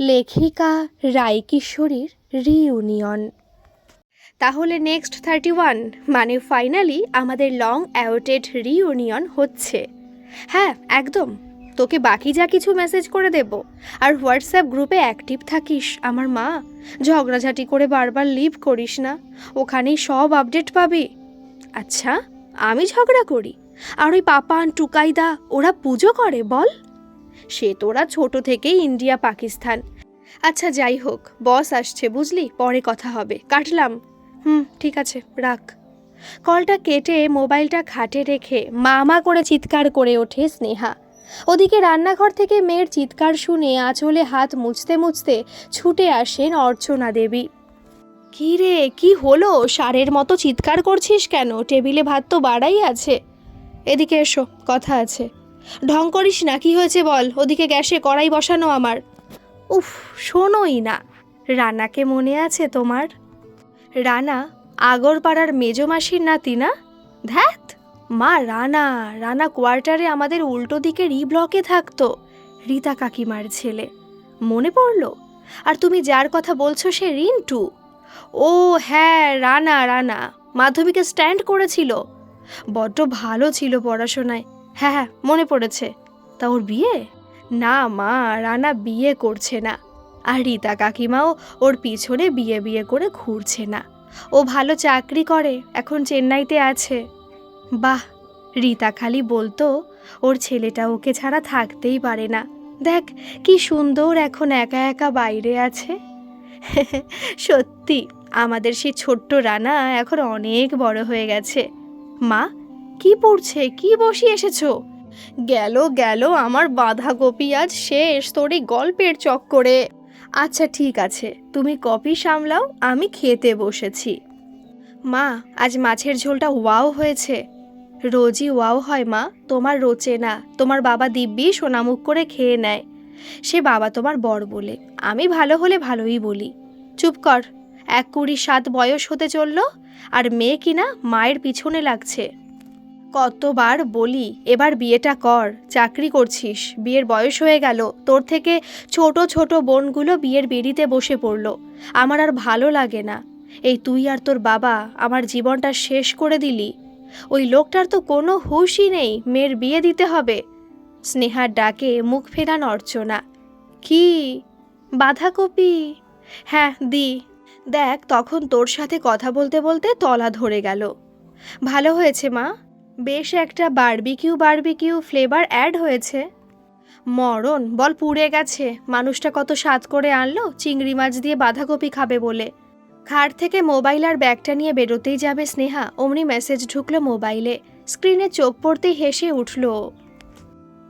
লেখিকা রায়কিশোরীর রিইউনিয়ন তাহলে নেক্সট থার্টি ওয়ান মানে ফাইনালি আমাদের লং অ্যাওটেড রিইউনিয়ন হচ্ছে। হ্যাঁ একদম। তোকে বাকি যা কিছু মেসেজ করে দেব। আর হোয়াটসঅ্যাপ গ্রুপে অ্যাক্টিভ থাকিস, আমার মা। ঝগড়াঝাটি করে বারবার লিভ করিস না। ওখানেই সব আপডেট পাবি। আচ্ছা আমি ঝগড়া করি? আর ওই পাপান টুকাইদা, ওরা পুজো করে, বল। সে তোরা ছোট থেকেই ইন্ডিয়া, পাকিস্তান। আচ্ছা যাই হোক, বস আসছে, বুঝলি? পরে কথা হবে। কাটলাম। হুম, ঠিক আছে, রাখ। কলটা কেটে মোবাইলটা খাটে রেখে মামা করে চিৎকার করে ওঠে স্নেহা। ওদিকে রান্নাঘর থেকে মেয়ের চিৎকার শুনে আঁচলে হাত মুছতে মুছতে ছুটে আসেন অর্চনা দেবী। কি রে, কি হলো? সারের মতো চিৎকার করছিস কেন? টেবিলে ভাত তো বাড়াই আছে। এদিকে এসো, কথা আছে। ঢং করিস না, কি হয়েছে বল? ওদিকে গ্যাসে কড়াই বসানো আমার। উফ, শোনোই না। রানাকে মনে আছে তোমার? রানা, আগরপাড়ার মেজমাসির নাতি না? ধ্যাত মা, রানা রানা কোয়ার্টারে আমাদের উল্টো দিকে রি ব্লকে থাকতো, রীতা কাকিমার ছেলে। মনে পড়ল? আর তুমি যার কথা বলছো সে রিন্টু? ও হ্যাঁ রানা রানা। মাধ্যমিকে স্ট্যান্ড করেছিল। বড্ড ভালো ছিল পড়াশোনায়। হ্যাঁ হ্যাঁ মনে পড়েছে। তা ওর বিয়ে? না মা, রানা বিয়ে করছে না। আর রীতা কাকিমাও ওর পিছনে বিয়ে বিয়ে করে ঘুরছে না। ও ভালো চাকরি করে, এখন চেন্নাইতে আছে। বাহ, রীতা খালি বলতো, ওর ছেলেটা ওকে ছাড়া থাকতেই পারে না। দেখ, কি সুন্দর এখন একা একা বাইরে আছে। সত্যি, আমাদের সেই ছোট্ট রানা এখন অনেক বড় হয়ে গেছে। মা কি পড়ছে? কি বসিয়ে এসেছ? গেল গেল, আমার বাঁধাকপি আজ শেষ তোর এই গল্পের চক্করে। আচ্ছা ঠিক আছে, তুমি কপি সামলাও, আমি খেতে বসেছি। মা, আজ মাছের ঝোলটা ওয়াও হয়েছে। রোজই ওয়াও হয়, মা, তোমার রোচে না, তোমার বাবা দিব্যি সোনামুখ করে খেয়ে নেয়। সে বাবা তোমার বর বলে, আমি ভালো হলে ভালোই বলি। চুপ কর, এক কুড়ি সাত বয়স হতে চলল, আর মেয়ে কিনা মায়ের পিছনে লাগছে। কতবার বলি, এবার বিয়েটা কর, চাকরি করছিস, বিয়ের বয়স হয়ে গেল, তোর থেকে ছোট ছোট বোনগুলো বিয়ের বেরিতে বসে পড়ল, আমার আর ভালো লাগে না, এই তুই আর তোর বাবা আমার জীবনটা শেষ করে দিলি, ওই লোকটার তো কোনো হুঁশই নেই, মেয়ের বিয়ে দিতে হবে, স্নেহার ডাকে মুখ ফেরান অর্চনা, কি, বাঁধাকপি হ্যাঁ দি, দেখ তখন তোর সাথে কথা বলতে বলতে তলা ধরে গেল, ভালো হয়েছে মা বেশ একটা বারবিকিউ বারবিকিউ ফ্লেভার অ্যাড হয়েছে। মরণ, বল পুড়ে গেছে। মানুষটা কত স্বাদ করে আনলো, চিংড়ি মাছ দিয়ে বাঁধাকপি খাবে বলে। খাট থেকে মোবাইল আর ব্যাগটা নিয়ে বেরোতেই যাবে স্নেহা। অমনি মেসেজ ঢুকলো মোবাইলে। স্ক্রিনে চোখ পড়তেই হেসে উঠল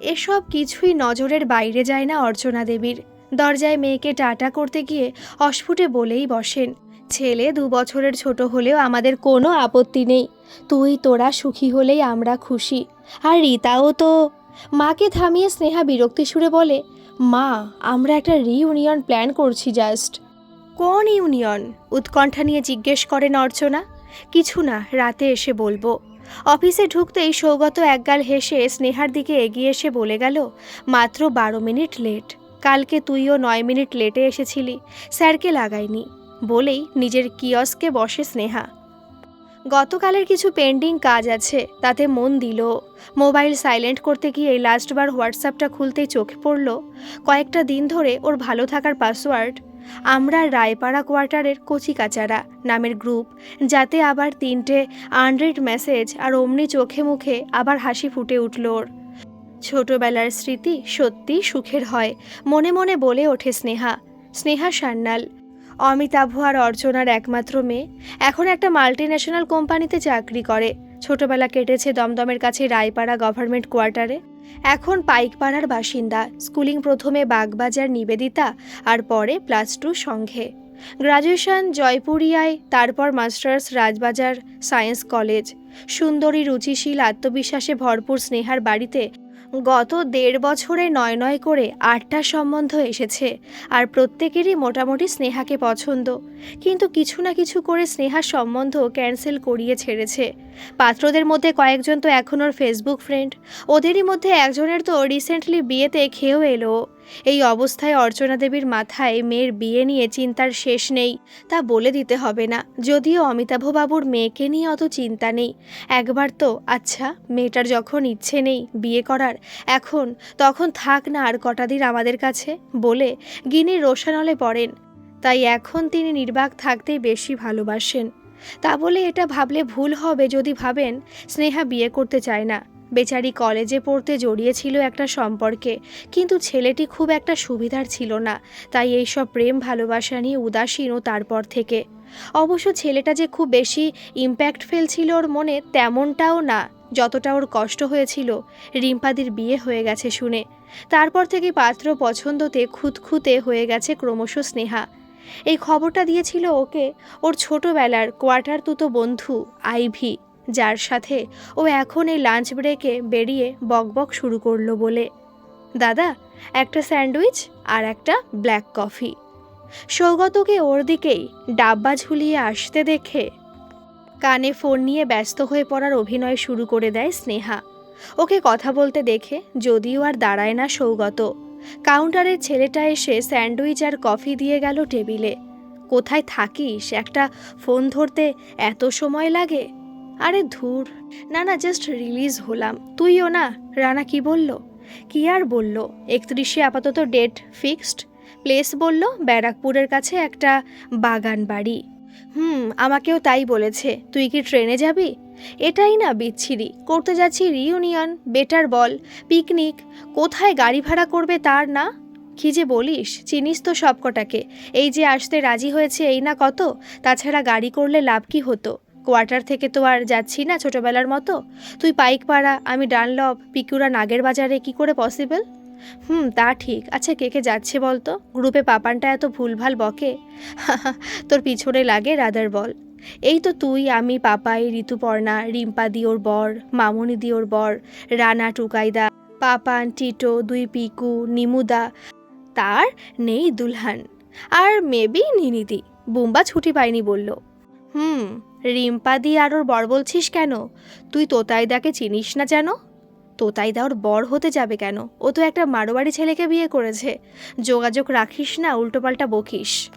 এসব কিছুই নজরের বাইরে যায় না অর্চনা দেবীর। দরজায় মেয়েকে টাটা করতে গিয়ে অস্ফুটে বলেই বসেন। ছেলে দু বছরের ছোট হলেও আমাদের কোনো আপত্তি নেই। তুই তোরা সুখী হলেই আমরা খুশি। আর রীতাও তো। মাকে থামিয়ে স্নেহা বিরক্তি সুরে বলে, মা, আমরা একটা রিইউনিয়ন প্ল্যান করছি জাস্ট কোন ইউনিয়ন উৎকণ্ঠা নিয়ে জিজ্ঞেস করেন অর্চনা কিছু না, রাতে এসে বলব। অফিসে ঢুকতেই সৌগত একগাল হেসে স্নেহার দিকে এগিয়ে এসে বলে গেল, মাত্র বারো মিনিট লেট কালকে তুইও নয় মিনিট লেটে এসেছিলি। স্যারকে লাগাইনি। বলেই নিজের কিয়স্কে বসে স্নেহা। গতকালের কিছু পেন্ডিং কাজ আছে, তাতে মন দিল। মোবাইল সাইলেন্ট করতে গিয়ে লাস্টবার হোয়াটসঅ্যাপটা খুলতেই চোখে পড়ল। কয়েকটা দিন ধরে ওর ভালো থাকার পাসওয়ার্ড আমরা রায়পাড়া কোয়ার্টারের কচিকাচারা নামের গ্রুপ যাতে আবার তিনটে আনরিড মেসেজ আর অমনি চোখে মুখে আবার হাসি ফুটে উঠল ওর। ছোটবেলার স্মৃতি সত্যি সুখের হয়, মনে মনে বলে ওঠে স্নেহা। স্নেহা সান্যাল অমিতাভ আর অর্চনার একমাত্র মেয়ে। এখন একটা মাল্টি ন্যাশনাল কোম্পানিতে চাকরি করে। ছোটবেলা কেটেছে দমদমের কাছে রায়পাড়া গভর্নমেন্ট কোয়ার্টারে এখন পাইকপাড়ার বাসিন্দা। স্কুলিং প্রথমে বাগবাজার, নিবেদিতা আর পরে প্লাস টু সংঘে গ্রাজুয়েশন জয়পুরিয়ায়, তারপর মাস্টার্স রাজবাজার সায়েন্স কলেজ সুন্দরী, রুচিশীল, আত্মবিশ্বাসে ভরপুর স্নেহার বাড়িতে গত দেড় বছরে নয় নয় করে আটটা সম্বন্ধ এসেছে, আর প্রত্যেকেরই মোটামুটি স্নেহাকে পছন্দ। কিন্তু কিছু না কিছু করে স্নেহার সম্বন্ধ ক্যান্সেল করিয়ে ছেড়েছে। পাত্রদের মধ্যে কয়েকজন তো এখন ওর ফেসবুক ফ্রেন্ড। ওদেরই মধ্যে একজনের তো রিসেন্টলি বিয়েতে খেয়েও এলো। এই অবস্থায় অর্চনা দেবীর মাথায় মেয়ের বিয়ে নিয়ে চিন্তার শেষ নেই। তা বলে দিতে হবে না। যদিও অমিতাভবাবুর মেয়েকে নিয়ে অত চিন্তা নেই। একবার তো আচ্ছা মেয়েটার যখন ইচ্ছে নেই বিয়ে করার, এখন, তখন থাক না আর কটা দিন আমাদের কাছে, বলে গিনি রোশানলে পড়েন। তাই এখন তিনি নির্বাক থাকতেই বেশি ভালোবাসেন। তা বলে এটা ভাবলে ভুল হবে যদি ভাবেন, স্নেহা বিয়ে করতে চায় না। বেচারি কলেজে পড়তে জড়িয়েছিল একটা সম্পর্কে, কিন্তু ছেলেটি খুব একটা সুবিধার ছিল না, তাই এইসব প্রেম, ভালোবাসা নিয়ে উদাসীনও তারপর থেকে। অবশ্য ছেলেটা যে খুব বেশি ইম্প্যাক্ট ফেলছিল ওর মনে তেমনটাও না, যতটা ওর কষ্ট হয়েছিল। রিম্পাদির বিয়ে হয়ে গেছে শুনে। তারপর থেকে পাত্র পছন্দতে খুঁতখুঁতে হয়ে গেছে ক্রমশ স্নেহা। এই খবরটা দিয়েছিল ওকে ওর ছোটবেলার কোয়ার্টার তুতো বন্ধু, আইভি। যার সাথে ও এখন এই লাঞ্চ ব্রেকে বেরিয়ে বকবক শুরু করল বলে। দাদা, একটা স্যান্ডউইচ আর একটা ব্ল্যাক কফি সৌগতকে ওর দিকেই ডাব্বা ঝুলিয়ে আসতে দেখে কানে ফোন নিয়ে ব্যস্ত হয়ে পড়ার অভিনয় শুরু করে দেয় স্নেহা। ওকে কথা বলতে দেখে যদিও আর দাঁড়ায় না সৌগত। কাউন্টারের ছেলেটা এসে স্যান্ডউইচ আর কফি দিয়ে গেল টেবিলে। কোথায় থাকিস? একটা ফোন ধরতে এত সময় লাগে। আরে ধুর, না না জাস্ট রিলিজ হলাম। তুইও না? রানা কি বলল? কি আর বলল? একত্রিশে আপাতত ডেট ফিক্সড প্লেস বলল, ব্যারাকপুরের কাছে একটা বাগান বাড়ি। হুম, আমাকেও তাই বলেছে। তুই কি ট্রেনে যাবি? এটাই না বিচ্ছিরি। করতে যাচ্ছি রিউনিয়ন বেটার বল। পিকনিক কোথায় গাড়ি ভাড়া করবে তার না? কি যে বলিস, চিনিস তো সবকটাকে। এই যে আসতে রাজি হয়েছে এই না কত? তাছাড়া গাড়ি করলে লাভ কি হতো? কোয়ার্টার থেকে তো আর যাচ্ছি না ছোটবেলার মতো। তুই পাইকপাড়া আমি ডানলভ পিকুরা নাগের বাজারে কি করে পসিবল হুম, তা ঠিক। আচ্ছা কে কে যাচ্ছে বলতো? গ্রুপে পাপানটা এত ভুলভাল বকে? তোর পিছনে লাগে রাদার বল। এই তো তুই, আমি, পাপাই, ঋতুপর্ণা, রিম্পা দি ওর বর, মামনি দি ওর বর, রানা, টুকাইদা, পাপান, টিটো, দুই পিকু, নিমুদা, তার নেই দুলহান। আর মেবি নিনিদি। বুম্বা ছুটি পায়নি বলল। হুম রিম্পাদি আর ওর বর বলছিস কেন? তুই তোতাইদাকে চিনিস না যেন? তোতাইদা ওর বর হতে যাবে কেন? ও তো একটা মারোয়ারি ছেলেকে বিয়ে করেছে। যোগাযোগ রাখিস না, উল্টোপাল্টা বকিস।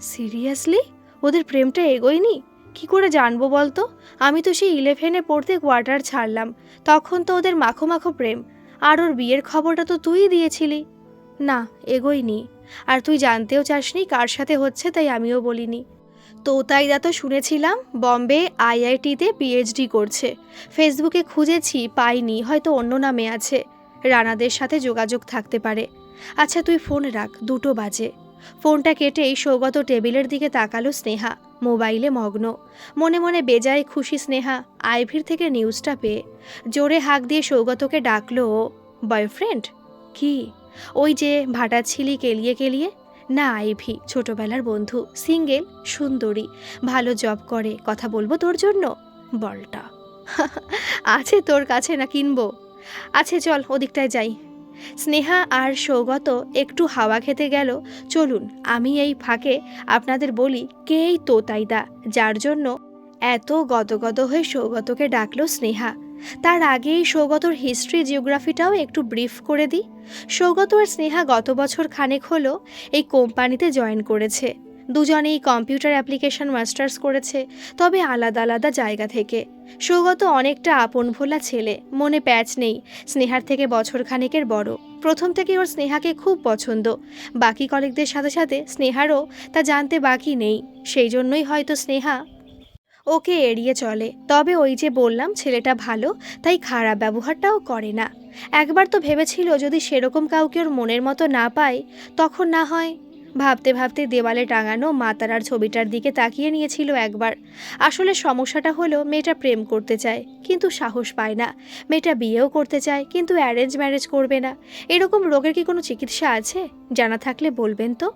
সিরিয়াসলি? ওদের প্রেমটা এগোয়নি? কি করে জানব বলতো? আমি তো সেই ইলেভেনে পড়তে কোয়ার্টার ছাড়লাম। তখন তো ওদের মাখো মাখো প্রেম। আর ওর বিয়ের খবরটা তো তুই দিয়েছিলি। না, এগোয়নি। আর তুই জানতেও চাসনি কার সাথে হচ্ছে তাই আমিও বলিনি। তোতাইদা তো শুনেছিলাম বম্বে আইআইটিতে পিএইচডি করছে। ফেসবুকে খুঁজেছি, পাইনি, হয়তো অন্য নামে আছে। রানাদের সাথে যোগাযোগ থাকতে পারে। আচ্ছা তুই ফোন রাখ, দুটো বাজে। ফোনটা কেটেই সৌগত টেবিলের দিকে তাকালো স্নেহা, মোবাইলে মগ্ন। মনে মনে বেজায় খুশি স্নেহা, আইভির থেকে নিউজটা পেয়ে। জোরে হাঁক দিয়ে সৌগতকে ডাকলো বয়ফ্রেন্ড? কি? ওই যে ভাটাচ্ছিলি কেলিয়ে কেলিয়ে না আইভি ছোটবেলার বন্ধু, সিঙ্গেল, সুন্দরী, ভালো জব করে, কথা বলব তোর জন্য? বলটা। আছে তোর কাছে না কিনবো? আছে, চল, ওদিকটায় যাই। স্নেহা আর সৌগত একটু হাওয়া খেতে গেল। চলুন, আমি এই ফাঁকে আপনাদের বলি কে এই তোতাইদা, যার জন্য এত গদগদ হয়ে সৌগতকে ডাকলো স্নেহা। তার আগেই সৌগতর হিস্ট্রি জিওগ্রাফিটাও একটু ব্রিফ করে দিই। সৌগত আর স্নেহা গত বছর খানেক হলো এই কোম্পানিতে জয়েন করেছে। দুজনেই কম্পিউটার অ্যাপ্লিকেশন মাস্টার্স করেছে, তবে আলাদা আলাদা জায়গা থেকে। সৌগত অনেকটা আপন ভোলা ছেলে, মনে প্যাচ নেই, স্নেহার থেকে বছর খানেকের বড়। প্রথম থেকে ওর স্নেহাকে খুব পছন্দ। বাকি কলিগদের সাথে সাথে স্নেহারও তা জানতে বাকি নেই। সেই জন্যই হয়তো স্নেহা ওকে এড়িয়ে চলে। তবে ওই যে বললাম, ছেলেটা ভালো, তাই খারাপ ব্যবহারটাও করে না। একবার তো ভেবেছিল যদি সেরকম কাউকে ওর মনের মতো না পায়, তখন না হয়। ভাবতে ভাবতে দেওয়ালে টাঙানো মাতারার ছবিটার দিকে তাকিয়ে নিয়েছিল একবার। আসলে সমস্যাটা হলো মেয়েটা প্রেম করতে চায়, কিন্তু সাহস পায় না। মেয়েটা বিয়েও করতে চায়, কিন্তু অ্যারেঞ্জ ম্যারেজ করবে না। এরকম রোগের কি কোনো চিকিৎসা আছে? জানা থাকলে বলবেন তো।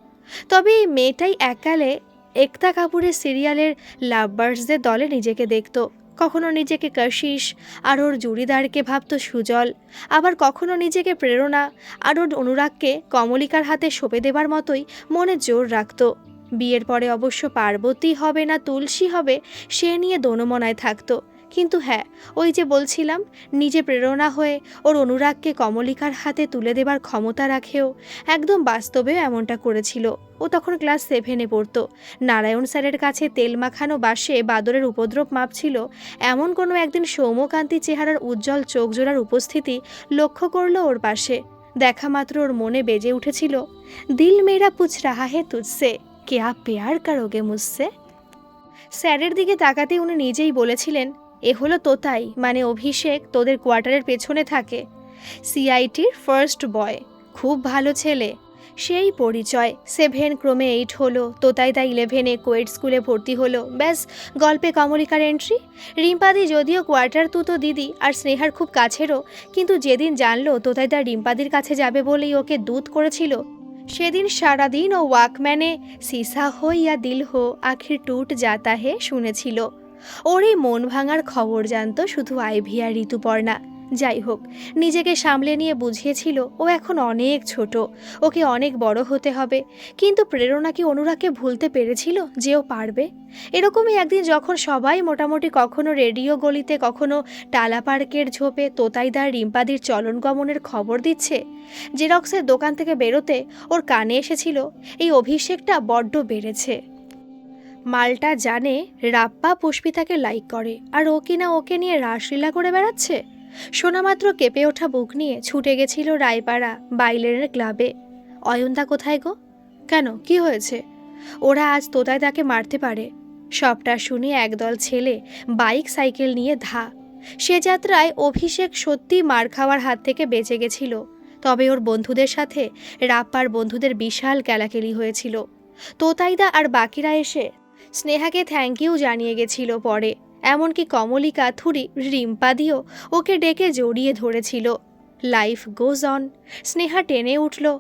তবে এই মেয়েটাই এককালে একতা কাপুরের সিরিয়ালের লাভবার্সদের দলে নিজেকে দেখত। কখনো নিজেকে কশিস আর ওর জুড়িদারকে ভাবত সুজল, আবার কখনো নিজেকে প্রেরণা আর ওর অনুরাগকে কমলিকার হাতে সঁপে দেবার মতোই মনে জোর রাখত। বিয়ের পরে অবশ্য পার্বতী হবে না, তুলসী হবে, সে নিয়ে দোনমনায় থাকতো। কিন্তু হ্যাঁ ওই যে বলছিলাম, নিজে প্রেরণা হয়ে ওর অনুরাগকে কমলিকার হাতে তুলে দেবার ক্ষমতা রাখেও একদম বাস্তবেও এমনটা করেছিল। ও তখন ক্লাস সেভেনে পড়তো। নারায়ণ স্যারের কাছে তেল মাখানো বাসে বাদরের উপদ্রব মাপছিল। এমন কোনো একদিন সৌম্যকান্তি চেহারার উজ্জ্বল চোখ জোড়ার উপস্থিতি লক্ষ্য করল ওর পাশে। দেখা মাত্র ওর মনে বেজে উঠেছিল, দিল মেরা পুছ রাহা হে তুঝসে, কেয়া পেয়ার কারোগে মুঝসে? স্যারের দিকে তাকাতে উনি নিজেই বলেছিলেন এ হলো তোতাই মানে অভিষেক তোদের কোয়ার্টারের পেছনে থাকে। সিআইটির ফার্স্ট বয়, খুব ভালো ছেলে। সেই পরিচয়, সেভেন ক্রমে এইট হলো তোতাইদা ইলেভেনে কোয়েট স্কুলে ভর্তি হলো। ব্যাস, গল্পে কমলিকার এন্ট্রি। রিম্পাদি যদিও কোয়ার্টার তুতো দিদি আর স্নেহার খুব কাছেরও, কিন্তু যেদিন জানলো তোতাইদা রিম্পাদির কাছে যাবে বলেই ওকে দুধ করেছিল, সেদিন সারাদিন ও ওয়াকম্যানে, সিসা হো ইয়া দিল হো, আখির টুট যাতা হে, শুনেছিল। ওর এই মন ভাঙার খবর জানত শুধু আইভি আর ঋতুপর্ণা। যাই হোক, নিজেকে সামলে নিয়ে বুঝিয়েছিল ও এখন অনেক ছোট, ওকে অনেক বড় হতে হবে। কিন্তু প্রেরণা কি অনুরাগকে ভুলতে পেরেছিল যে ও পারবে? এরকমই একদিন যখন সবাই মোটামুটি কখনো রেডিও গলিতে, কখনো টালা পার্কের ঝোপে তোতাইদার রিম্পাদির চলন গমনের খবর দিচ্ছে, জেরক্সের দোকান থেকে বেরোতে ওর কানে এসেছিল, এই অভিষেকটা বড্ড বেড়েছে। মালটা জানে রাপ্পা পুষ্পিতাকে লাইক করে। আর ও কিনা ওকে নিয়ে রাসলীলা করে বেড়াচ্ছে? শোনামাত্র কেঁপে ওঠা বুক নিয়ে ছুটে গেছিল রায়পাড়া বাইলেনের ক্লাবে। অয়ন্তা কোথায় গো? কেন? কি হয়েছে? ওরা আজ তোতায় তাকে মারতে পারে। সবটা শুনে একদল ছেলে বাইক সাইকেল নিয়ে ধা। সে যাত্রায় অভিষেক সত্যি মার খাওয়ার হাত থেকে বেঁচে গেছিল। তবে ওর বন্ধুদের সাথে রাপ্পার বন্ধুদের বিশাল কেলাকেলি হয়েছিল। তোতাইদা আর বাকিরা এসে স্নেহাকে থ্যাংক ইউ জানিয়ে গেছিল পরে। এমনকি কমলিকা, থুরি রিম্পাদিও ওকে ডেকে জড়িয়ে ধরেছিল। লাইফ গোজ অন স্নেহা টেনে উঠল।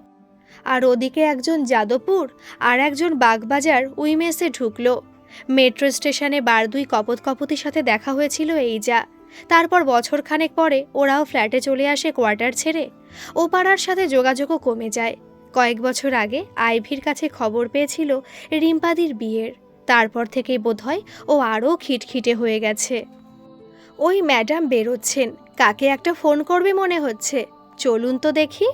আর ওদিকে একজন যাদবপুর আর একজন বাগবাজার উইমেসে ঢুকলো। মেট্রো স্টেশনে বার দুই কপত কপতির সাথে দেখা হয়েছিল এই যা তারপর বছরখানেক পরে ওরাও ফ্ল্যাটে চলে আসে কোয়ার্টার ছেড়ে। ও পাড়ার সাথে যোগাযোগও কমে যায়। কয়েক বছর আগে আইভির কাছে খবর পেয়েছিল রিম্পাদির বিয়ের। তারপর থেকেই বোধহয় ও আরও খিটখিটে হয়ে গেছে। ওই ম্যাডাম বেরোচ্ছেন। কাকে একটা ফোন করবে মনে হচ্ছে। চলুন তো দেখি।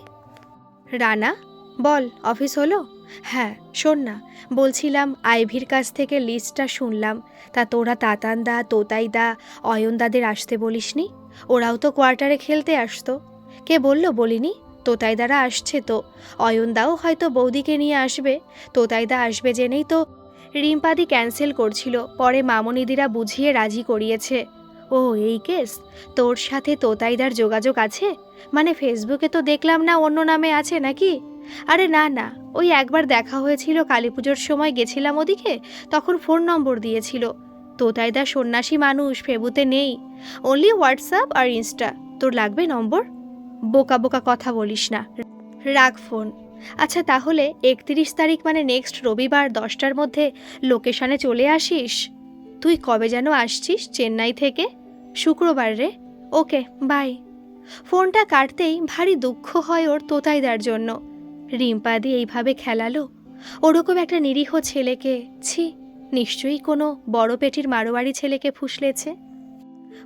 রানা, বল, অফিস হলো? হ্যাঁ শোন না, বলছিলাম আইভির কাছ থেকে লিস্টটা শুনলাম। তা তোরা তাতানদা তোতাইদা অয়নদাদের আসতে বলিসনি? ওরাও তো কোয়ার্টারে খেলতে আসতো। কে বলল বলিনি? তোতাইদারা আসছে তো। অয়নদাও হয়তো বৌদিকে নিয়ে আসবে। তোতাইদা আসবে জেনেই তো রিম্পাদি ক্যান্সেল করছিল, পরে মামনিদিরা বুঝিয়ে রাজি করিয়েছে। ও এই কেস? তোর সাথে তোতাইদার যোগাযোগ আছে? মানে ফেসবুকে তো দেখলাম না অন্য নামে আছে নাকি? আরে না না, ওই একবার দেখা হয়েছিল কালী পুজোর সময় গেছিলাম ওদিকে, তখন ফোন নম্বর দিয়েছিল। তোতাইদা সন্ন্যাসী মানুষ, ফেবুতে নেই। অনলি হোয়াটসঅ্যাপ আর ইনস্টা তোর লাগবে নম্বর? বোকা বোকা কথা বলিস না। রাখ ফোন। আচ্ছা তাহলে একত্রিশ তারিখ মানে নেক্সট রবিবার দশটার মধ্যে লোকেশনে চলে আসিস? তুই কবে যেন আসছিস চেন্নাই থেকে? শুক্রবার রে। ওকে বাই ফোনটা কাটতেই ভারী দুঃখ হয় ওর তোতাইদার জন্য। রিম্পাদি এইভাবে খেলালো। ওরকম একটা নিরীহ ছেলেকে, ছি, নিশ্চয়ই কোনো বড় পেটির মারোয়ারি ছেলেকে ফুসলেছে।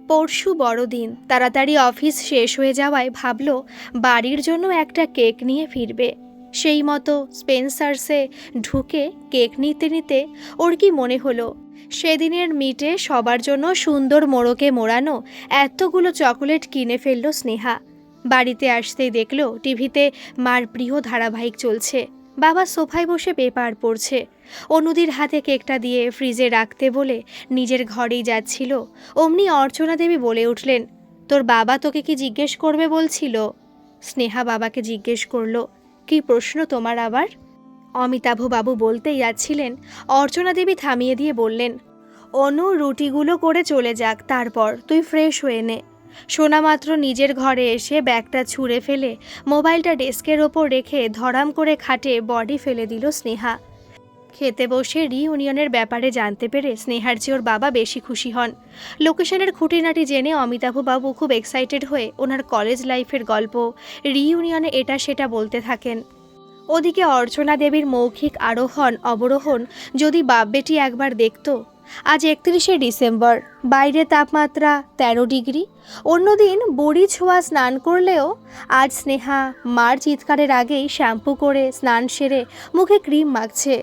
পরশু বড়দিন, তাড়াতাড়ি অফিস শেষ হয়ে যাওয়ায় ভাবল বাড়ির জন্য একটা কেক নিয়ে ফিরবে। সেই মতো স্পেন্সার্সে ঢুকে কেক নিতে নিতে ওর কি মনে হলো? সেদিনের মিটে সবার জন্য সুন্দর মোড়কে মোড়ানো এতগুলো চকোলেট কিনে ফেলল স্নেহা। বাড়িতে আসতেই দেখল টিভিতে মার প্রিয় ধারাবাহিক চলছে। বাবা সোফায় বসে পেপার পড়ছে। অনুদির হাতে কেকটা দিয়ে ফ্রিজে রাখতে বলে নিজের ঘরেই যাচ্ছিল। অমনি অর্চনা দেবী বলে উঠলেন, তোর বাবা তোকে কি জিজ্ঞেস করবে বলছিল? স্নেহা বাবাকে জিজ্ঞেস করল কি প্রশ্ন তোমার আবার? অমিতাভ বাবু বলতেই যাচ্ছিলেন, অর্চনা দেবী থামিয়ে দিয়ে বললেন, অনু, রুটিগুলো করে চলে যাক, তারপর তুই ফ্রেশ হয়ে নে। সোনামাত্র নিজের ঘরে এসে ব্যাগটা ছুঁড়ে ফেলে মোবাইলটা ডেস্কের ওপর রেখে ধরাম করে খাটে বডি ফেলে দিল স্নেহা। খেতে বসে রিইউনিয়নের ব্যাপারে জানতে পেরে স্নেহার ওর বাবা বেশি খুশি হন। লোকেশনের খুঁটিনাটি জেনে অমিতাভ বাবু খুব এক্সাইটেড হয়ে ওনার কলেজ লাইফের গল্প, রিইউনিয়নে এটা সেটা বলতে থাকেন। ওদিকে অর্চনা দেবীর মৌখিক আরোহণ, অবরোহণ যদি বাপ বেটি একবার দেখত, আজ একত্রিশে ডিসেম্বর, বাইরে তাপমাত্রা তেরো ডিগ্রি। অন্যদিন বড়ি ছোঁয়া স্নান করলেও আজ স্নেহা মার চিৎকারের আগেই শ্যাম্পু করে স্নান সেরে মুখে ক্রিম মাখছে।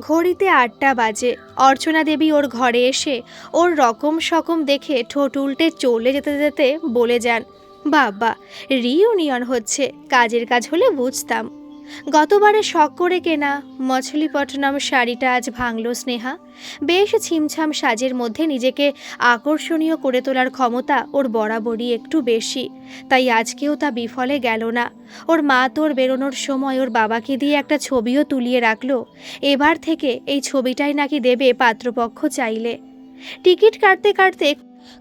ঘড়িতে আটটা বাজে। অর্চনা দেবী ওর ঘরে এসে ওর রকম সকম দেখে ঠোঁট উল্টে চলে যেতে যেতে বলে যান, বাবা রিউনিয়ন হচ্ছে। কাজের কাজ হলে বুঝতাম। গতবারে শখ করে কেনা মছলিপট্টনম শাড়িটা আজ ভাঙল স্নেহা। বেশ ছিমছাম সাজের মধ্যে নিজেকে আকর্ষণীয় করে তোলার ক্ষমতা ওর বরাবরই একটু বেশি। তাই আজকেও তা বিফলে গেল না। ওর মা তোর বেরোনোর সময় ওর বাবাকে দিয়ে একটা ছবিও তুলিয়ে রাখল। এবার থেকে এই ছবিটাই নাকি দেবে পাত্রপক্ষ চাইলে। টিকিট কাটতে কাটতে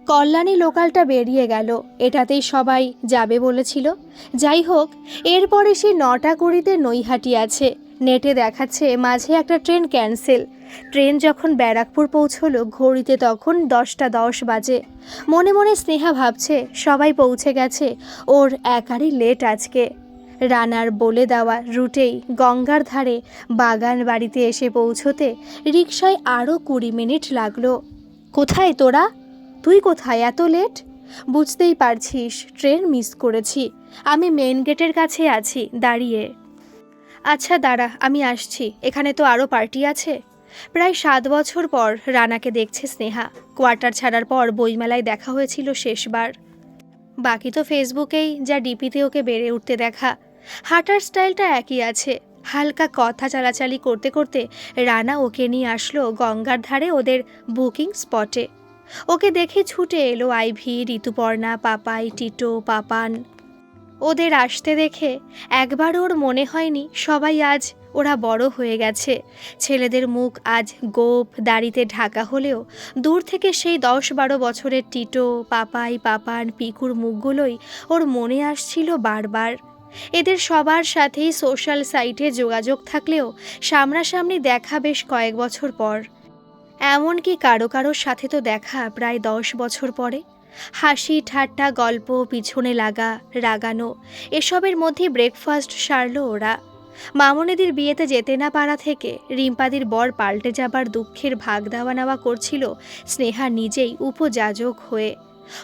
কল্যাণী লোকালটা বেরিয়ে গেল। এটাতেই সবাই যাবে বলেছিল। যাই হোক, এরপরে সে নটা কুড়িতে নৈহাটি আছে। নেটে দেখাচ্ছে মাঝে একটা ট্রেন ক্যান্সেল। ট্রেন যখন ব্যারাকপুর পৌঁছলো, ঘড়িতে তখন দশটা দশ বাজে। মনে মনে স্নেহা ভাবছে, সবাই পৌঁছে গেছে। ওর একারই লেট আজকে। রানার বলে দেওয়া রুটেই গঙ্গার ধারে বাগান বাড়িতে এসে পৌঁছতে রিকশায় আরও কুড়ি মিনিট লাগল। কোথায় তোরা? তুই কোথায় এত লেট বুঝতেই পারছিস ট্রেন মিস করেছি। আমি মেন গেটের কাছে আছি, দাঁড়িয়ে। আচ্ছা দাঁড়া, আমি আসছি। এখানে তো আরও পার্টি আছে। প্রায় সাত বছর পর রানাকে দেখছে স্নেহা। কোয়ার্টার ছাড়ার পর বইমেলায় দেখা হয়েছিল শেষবার। বাকি তো ফেসবুকেই, যা ডিপিতে ওকে বেড়ে উঠতে দেখা। হাঁটার স্টাইলটা একই আছে। হালকা কথা চালাচালি করতে করতে রানা ওকে নিয়ে আসলো গঙ্গার ধারে ওদের বুকিং স্পটে ওকে দেখে ছুটে এলো আইভি, ঋতুপর্ণা, পাপাই, টিটো, পাপান। ওদের আসতে দেখে একবার ওর মনে হয়নি সবাই আজ ওরা বড় হয়ে গেছে। ছেলেদের মুখ আজ গোপ, দাড়িতে ঢাকা হলেও দূর থেকে সেই দশ বারো বছরের টিটো, পাপাই, পাপান, পিকুর মুখগুলোই ওর মনে আসছিল বারবার। এদের সবার সাথেই সোশ্যাল সাইটে যোগাযোগ থাকলেও সামনাসামনি দেখা বেশ কয়েক বছর পর। এমনকি কারও কারোর সাথে তো দেখা প্রায় দশ বছর পরে। হাসি, ঠাট্টা, গল্প, পিছনে লাগা, রাগানো, এসবের মধ্যে ব্রেকফাস্ট সারলো ওরা। মামনিদির বিয়েতে যেতে না পারা থেকে রিম্পাদির বর পাল্টে যাবার দুঃখের ভাগ দেওয়া নেওয়া করছিল স্নেহা নিজেই উপযাজক হয়ে।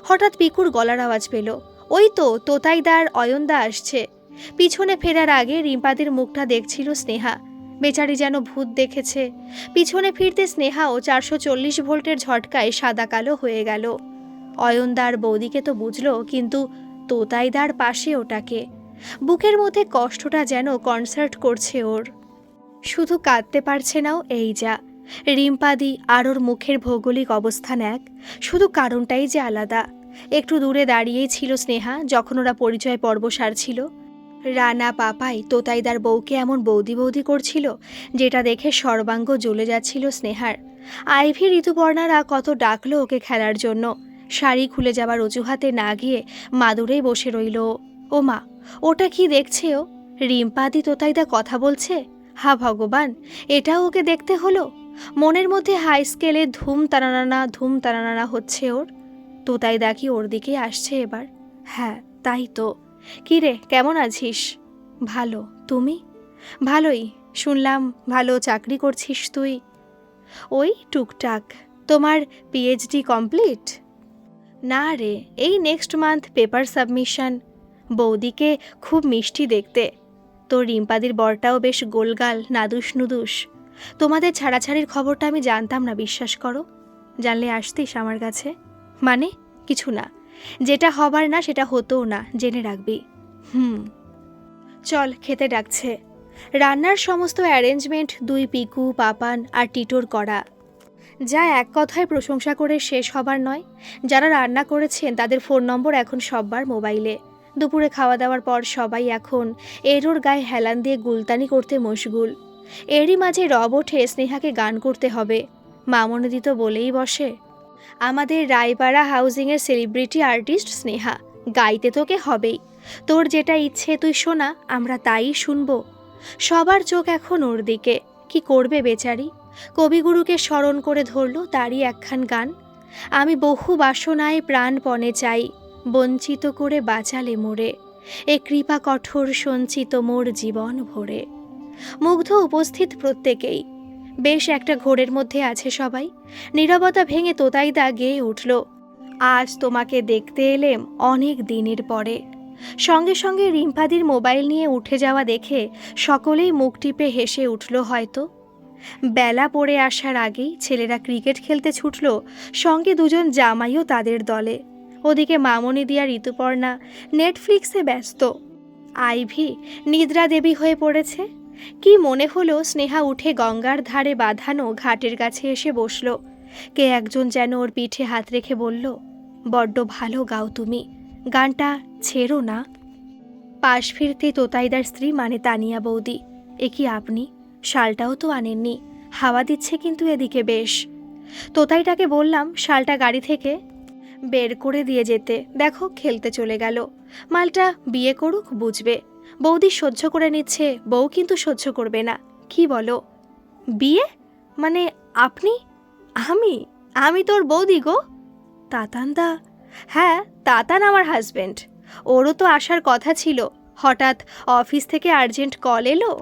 হঠাৎ পিকুর গলার আওয়াজ পেল। ওই তো, তোতাইদার অয়নদা আসছে। পিছনে ফেরার আগে রিম্পাদির মুখটা দেখছিল স্নেহা। বেচারি যেন ভূত দেখেছে। পিছনে ফিরতে স্নেহাও চারশো চল্লিশ ভোল্টের ঝটকায় সাদা কালো হয়ে গেল। অয়নদার বৌদিকে তো বুঝলো, কিন্তু তোতাইদার পাশে ওটাকে। বুকের মধ্যে কষ্টটা যেন কনসার্ট করছে ওর। শুধু কাঁদতে পারছে নাও এই যা। রিম্পাদি আর ওর মুখের ভৌগোলিক অবস্থান এক। শুধু কারণটাই যে আলাদা। একটু দূরে দাঁড়িয়েই ছিল স্নেহা, যখন ওরা পরিচয় পর্ব সারছিল। রানা পাপাই তোতাইদার বউকে এমন বৌদি বৌদি করছিল, যেটা দেখে সর্বাঙ্গ জ্বলে যাচ্ছিল স্নেহার। আইভি ঋতুপর্ণারা কত ডাকলো ওকে খেলার জন্য। শাড়ি খুলে যাবার অজুহাতে না গিয়ে মাদুরেই বসে রইল ও। মা, ওটা কি দেখছে ও? রিম্পাদি তোতাইদা কথা বলছে? হা ভগবান, এটাও ওকে দেখতে হলো? মনের মধ্যে হাই স্কেলে ধুম তারানানা ধুম তারানানা হচ্ছে ওর। তোতাইদা কি ওর দিকে আসছে এবার? হ্যাঁ তাই তো। কি রে, কেমন আছিস? ভালো, তুমি? ভালোই, শুনলাম ভালো চাকরি করছিস তুই। ওই টুকটাক, তোমার পিএইচডি কমপ্লিট না রে, এই নেক্সট মান্থ পেপার সাবমিশন বৌদিকে খুব মিষ্টি দেখতে। তোর রিম্পাদির বরটাও বেশ গোলগাল, নাদুস নুদুস। তোমাদের ছাড়াছাড়ির খবরটা আমি জানতাম না, বিশ্বাস করো? জানলে আসতিস আমার কাছে। মানে কিছু না। যেটা হবার না, সেটা হতোও না, জেনে রাখবি। হুম। চল, খেতে ডাকছে। রান্নার সমস্ত অ্যারেঞ্জমেন্ট দুই পিকু, পাপান আর টিটোর করা। যা এক কথায় প্রশংসা করে শেষ হবার নয়, যারা রান্না করেছেন তাদের ফোন নম্বর এখন সববার মোবাইলে। দুপুরে খাওয়া দাওয়ার পর সবাই এখন এরোর গায়ে হেলান দিয়ে গুলতানি করতে মশগুল। এরই মাঝে রব ওঠে স্নেহাকে গান করতে হবে। মামনিদি তো বলেই বসে। আমাদের রায়পাড়া হাউজিংয়ের সেলিব্রিটি আর্টিস্ট স্নেহা, গাইতে তোকে হবেই। তোর যেটা ইচ্ছে তুই শোনা, আমরা তাই শুনব। সবার চোখ এখন ওর দিকে। কি করবে বেচারি? কবিগুরুকে স্মরণ করে ধরল তারই একখান গান। আমি বহু বাসনায় প্রাণপণে চাই, বঞ্চিত করে বাঁচালে মোরে। এ কৃপা কঠোর সঞ্চিত মোর জীবন ভরে। মুগ্ধ উপস্থিত প্রত্যেকেই। বেশ একটা ঘোরের মধ্যে আছে সবাই। নীরবতা ভেঙে তোতাইদা গেয়ে উঠল। আজ তোমাকে দেখতে এলেম অনেক দিনের পরে। সঙ্গে সঙ্গে রিম্পাদির মোবাইল নিয়ে উঠে যাওয়া দেখে সকলেই মুখ টিপে হেসে উঠল হয়তো। বেলা পড়ে আসার আগেই ছেলেরা ক্রিকেট খেলতে ছুটল, সঙ্গে দুজন জামাইও তাদের দলে। ওদিকে মামনি দিয়া ঋতুপর্ণা নেটফ্লিক্সে ব্যস্ত। আইভি নিদ্রা দেবী হয়ে পড়েছে। কি মনে হলো স্নেহা উঠে গঙ্গার ধারে বাঁধানো ঘাটের কাছে এসে বসল? কে একজন যেন ওর পিঠে হাত রেখে বলল, বড্ড ভালো গাও তুমি, গানটা ছেড়ো না। পাশ ফিরতে তোতাইদার স্ত্রী মানে তানিয়া বৌদি। এ কি আপনি? শালটাও তো আনেননি, হাওয়া দিচ্ছে কিন্তু এদিকে বেশ। তোতাইটাকে বললাম, শালটা গাড়ি থেকে বের করে দিয়ে যেতে, দেখো খেলতে চলে গেল। মালটা বিয়ে করুক, বুঝবে। বৌদি সহ্য করে নিচ্ছে, বউ কিন্তু সহ্য করবে না। কি বলো? বিয়ে? মানে আপনি? আমি? আমি তোর বৌদি গো? তাতানদা হ্যাঁ তাতান আমার হাজবেন্ড ওরও তো আসার কথা ছিল। হঠাৎ অফিস থেকে আর্জেন্ট কল এলো।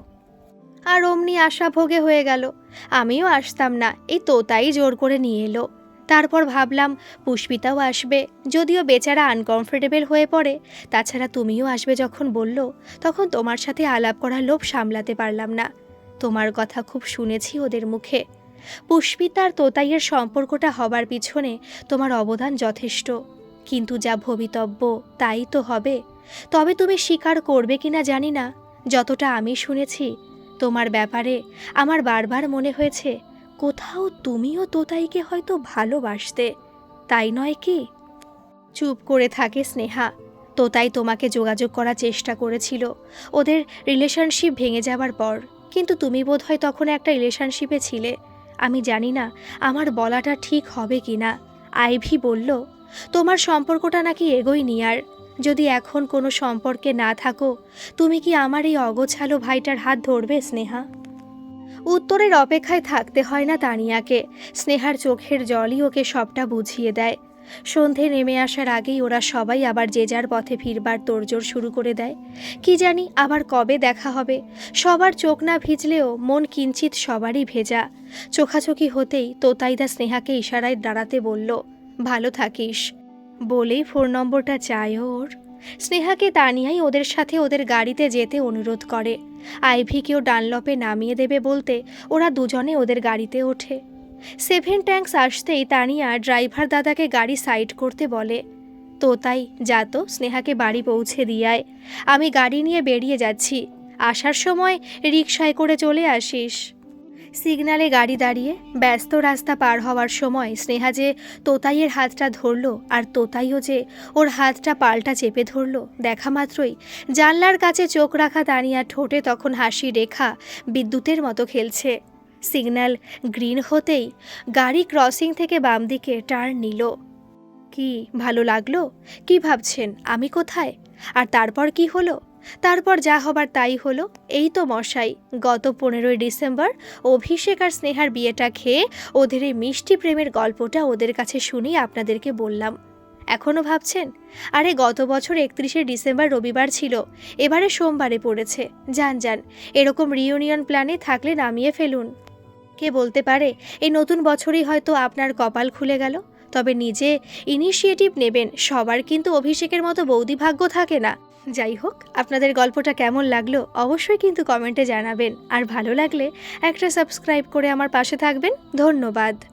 আর অমনি আশা ভোগে হয়ে গেল। আমিও আসতাম না। এই তোতাই জোর করে নিয়ে এলো। তারপর ভাবলাম, পুষ্পিতাও আসবে। যদিও বেচারা আনকমফোর্টেবল হয়ে পড়ে, তাছাড়া তুমিও আসবে যখন বলল, তখন তোমার সাথে আলাপ করার লোভ সামলাতে পারলাম না। তোমার কথা খুব শুনেছি ওদের মুখে। পুষ্পিতার তোতাইয়ের সম্পর্কটা হবার পিছনে তোমার অবদান যথেষ্ট। কিন্তু যা ভবিতব্য, তাই তো হবে। তবে তুমি স্বীকার করবে কিনা জানি না। যতটা আমি শুনেছি, তোমার ব্যাপারে আমার বারবার মনে হয়েছে কোথাও তুমিও তোতাইকে হয়তো ভালোবাসতে, তাই নয় কি? চুপ করে থাকে স্নেহা। তোতাই তোমাকে যোগাযোগ করার চেষ্টা করেছিল, ওদের রিলেশনশিপ ভেঙে যাবার পর। কিন্তু তুমি বোধহয় তখন একটা রিলেশনশিপে ছিলে। আমি জানি না আমার বলাটা ঠিক হবে কি না। আইভি বলল, তোমার সম্পর্কটা নাকি এগোয়নি আর। যদি এখন কোনো সম্পর্কে না থাকো, তুমি কি আমার এই অগোছালো ভাইটার হাত ধরবে, স্নেহা? উত্তরের অপেক্ষায় থাকতে হয় না তানিয়াকে। স্নেহার চোখের জলই ওকে সবটা বুঝিয়ে দেয়। সন্ধে নেমে আসার আগেই ওরা সবাই আবার যে যার পথে ফিরবার তোড়জোড় শুরু করে দেয়। কি জানি আবার কবে দেখা হবে। সবার চোখ না ভিজলেও মন কিঞ্চিত সবারই ভেজা। চোখাচোখি হতেই তোতাইদা স্নেহাকে ইশারায় দাঁড়াতে বলল, ভালো থাকিস। বলেই ফোন নম্বরটা চায় ওর। স্নেহাকে তানিয়াই ওদের সাথে ওদের গাড়িতে যেতে অনুরোধ করে। আইভিকেও ডানলপে নামিয়ে দেবে বলতে ওরা দুজনে ওদের গাড়িতে ওঠে। সেভেন ট্যাঙ্কস আসতেই তানিয়া ড্রাইভার দাদাকে গাড়ি সাইড করতে বলে, তো তাই, যা তো, স্নেহাকে বাড়ি পৌঁছে দিয়ায়। আমি গাড়ি নিয়ে বেরিয়ে যাচ্ছি। আসার সময় রিকশায় করে চলে আসিস। সিগনালে গাড়ি দাঁড়িয়ে ব্যস্ত রাস্তা পার হওয়ার সময় স্নেহা যে তোতাইয়ের হাতটা ধরলো আর তোতাইও যে ওর হাতটা পাল্টা চেপে ধরলো, দেখা মাত্রই জানলার কাছে চোখ রাখা তানিয়া ঠোঁটে তখন হাসি রেখা বিদ্যুতের মতো খেলছে। সিগন্যাল গ্রিন হতেই গাড়ি ক্রসিং থেকে বাম দিকে টার্ন নিল। কি, ভালো লাগল? কি ভাবছেন? আমি কোথায়? আর তারপর কি হলো? তারপর যা হবার তাই হলো। এই তো মশাই, গত পনেরোই ডিসেম্বর অভিষেক আর স্নেহার বিয়েটা খেয়ে ওদের এই মিষ্টি প্রেমের গল্পটা ওদের কাছে শুনেই আপনাদেরকে বললাম। এখনও ভাবছেন? আরে গত বছর একত্রিশে ডিসেম্বর রবিবার ছিল, এবারে সোমবারে পড়েছে। যান যান, এরকম রিউনিয়ন প্ল্যানে থাকলে নামিয়ে ফেলুন। কে বলতে পারে, এই নতুন বছরই হয়তো আপনার কপাল খুলে গেল। তবে নিজে ইনিশিয়েটিভ নেবেন, সবার কিন্তু অভিষেকের মতো বৌদি ভাগ্য থাকে না। যাই হোক, আপনাদের গল্পটা কেমন লাগল অবশ্যই কিন্তু কমেন্টে জানাবেন। আর ভালো লাগলে একটা সাবস্ক্রাইব করে আমার পাশে থাকবেন। ধন্যবাদ।